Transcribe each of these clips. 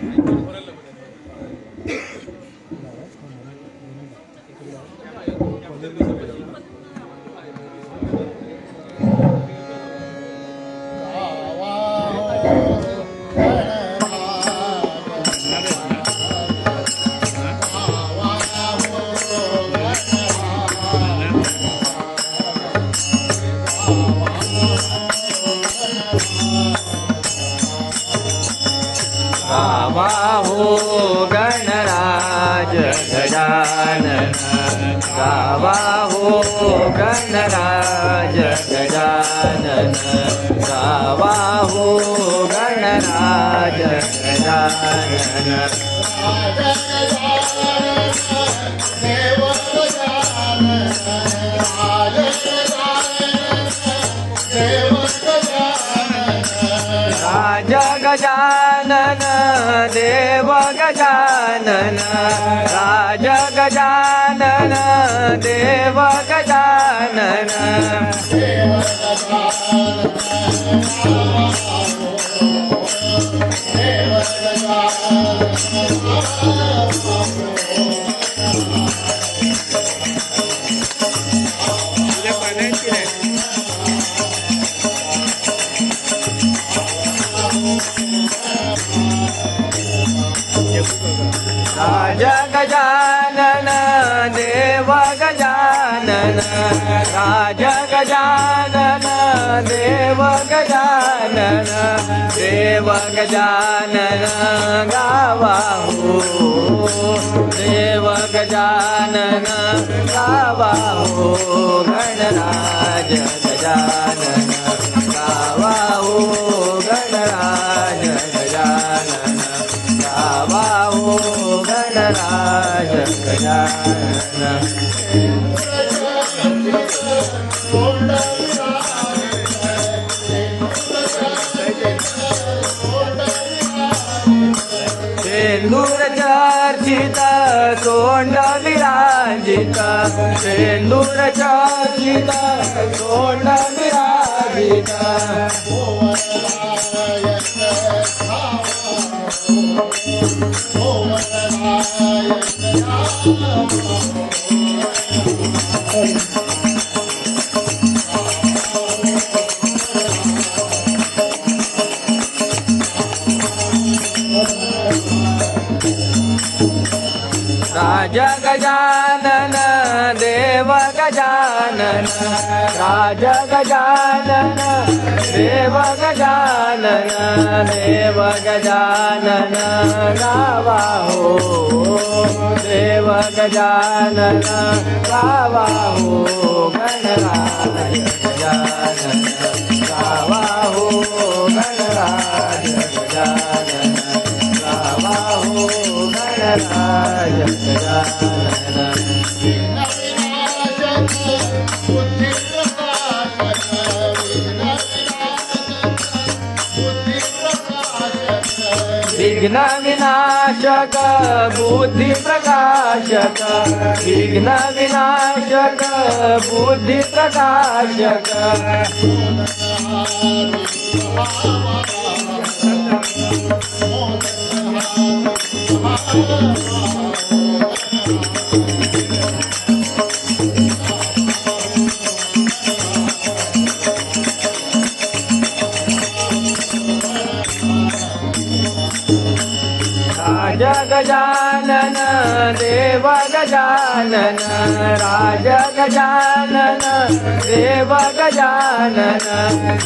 por el Gajanan गावा हो गणराज गजानन गावा हो गणराज गजानन। गजानन देव गजानन राज गजानन गजानन राज गजानन देव गजानन देव गजानन गावा हो देव गजानन गावा हो गणराज गजानन गावा हो गणराज गजानन गावा हो गणराज गजानन सेंदूर चर्चित सोंड विराजित. सेंदूर चर्चित सोंड विराजित. राज गजानन देव गजानन देव गजानन गावा हो देव गजानन गावा हो गणराज गजानन गावा हो गणराज गजानन गावा हो गणराज गजानन विघ्न विनाशक बुद्धी प्रकाशक। विघ्न विनाशक बुद्धी प्रकाशक। राज गजानन देव गजानन राज गजानन देव गजानन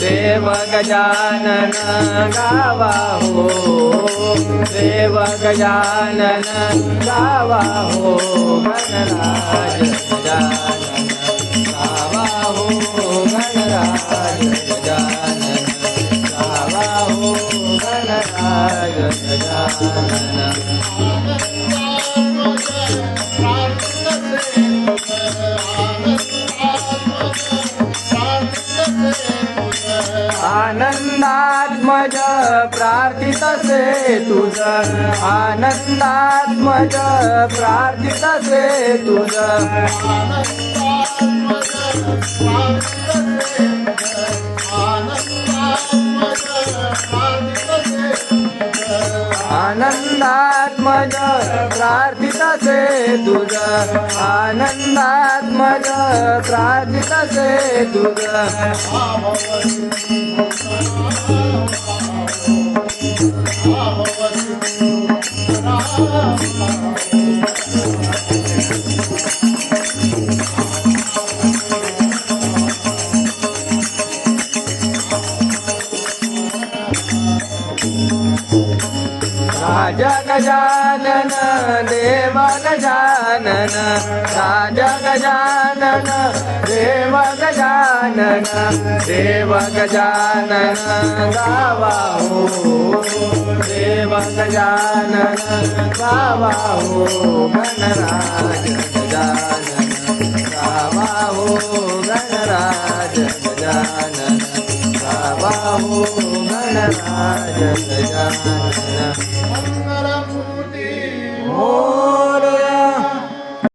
देव गजानन गावा हो देव गजानन गावा हो गणराज गजानन। प्रार्थित तुझ आनंदात्मज प्रार्थित से तुझ. आनंदात्मज प्रार्थितसे तुझ. आनंदात्मज प्रार्थितसे तुझ. Thank you. गजानन देव गजानन राज गजानन देव गजानन देव गजानन गावा हो देव गजानन गावा हो गणराज गजानन गावा हो गणराज गजानन गावा हो गजानन मङ्गलमूर्ति